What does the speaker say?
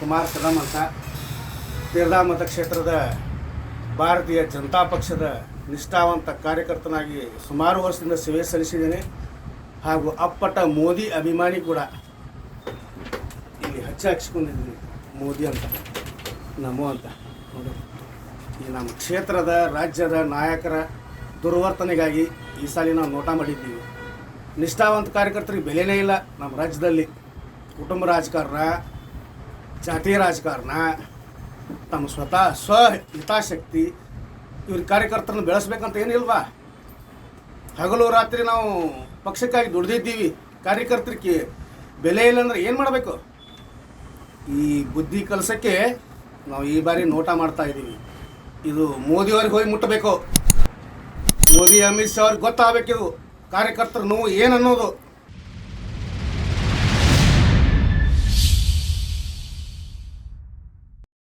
ಕುಮಾರ್ ಕದಮ್ ಅಂತ. ತೀರ್ಧಾ ಮತಕ್ಷೇತ್ರದ ಭಾರತೀಯ ಜನತಾ ಪಕ್ಷದ ನಿಷ್ಠಾವಂತ ಕಾರ್ಯಕರ್ತನಾಗಿ ಸುಮಾರು ವರ್ಷದಿಂದ ಸೇವೆ ಸಲ್ಲಿಸಿದ್ದೇನೆ. ಹಾಗೂ ಅಪ್ಪಟ ಮೋದಿ ಅಭಿಮಾನಿ ಕೂಡ ಇಲ್ಲಿ ಹಚ್ಚ ಹಚ್ಚಿಕೊಂಡಿದ್ದೀನಿ ಮೋದಿ ಅಂತ, ನಮೋ ಅಂತ. ನೋಡಿ, ಈ ನಮ್ಮ ಕ್ಷೇತ್ರದ ರಾಜ್ಯದ ನಾಯಕರ ದುರ್ವರ್ತನೆಗಾಗಿ ಈ ಸಾಲಿ ನಾವು ನೋಟ ಮಾಡಿದ್ದೀವಿ. ನಿಷ್ಠಾವಂತ ಕಾರ್ಯಕರ್ತರಿಗೆ ಬೆಲೆನೇ ಇಲ್ಲ ನಮ್ಮ ರಾಜ್ಯದಲ್ಲಿ. ಕುಟುಂಬ ರಾಜಕಾರಣ ಜಾತಿ ರಾಜಕಾರಣ, ತಮ್ಮ ಸ್ವತಃ ಸ್ವ ಹಿತಾಸಕ್ತಿ, ಇವ್ರ ಕಾರ್ಯಕರ್ತರನ್ನು ಬೆಳೆಸ್ಬೇಕಂತ ಏನಿಲ್ವಾ? ಹಗಲು ರಾತ್ರಿ ನಾವು ಪಕ್ಷಕ್ಕಾಗಿ ದುಡ್ದಿದ್ದೀವಿ, ಕಾರ್ಯಕರ್ತರಿಗೆ ಬೆಲೆ ಇಲ್ಲ ಅಂದರೆ ಏನು ಮಾಡಬೇಕು? ಈ ಬುದ್ಧಿ ಕಲಸಕ್ಕೆ ನಾವು ಈ ಬಾರಿ ನೋಟ ಮಾಡ್ತಾ ಇದ್ದೀವಿ. ಇದು ಮೋದಿಯವ್ರಿಗೆ ಹೋಗಿ ಮುಟ್ಟಬೇಕು. ಮೋದಿ, ಅಮಿತ್ ಶಾ ಅವ್ರಿಗೆ ಗೊತ್ತಾಗಬೇಕಿದು ಕಾರ್ಯಕರ್ತರ ನೋವು ಏನನ್ನೋದು?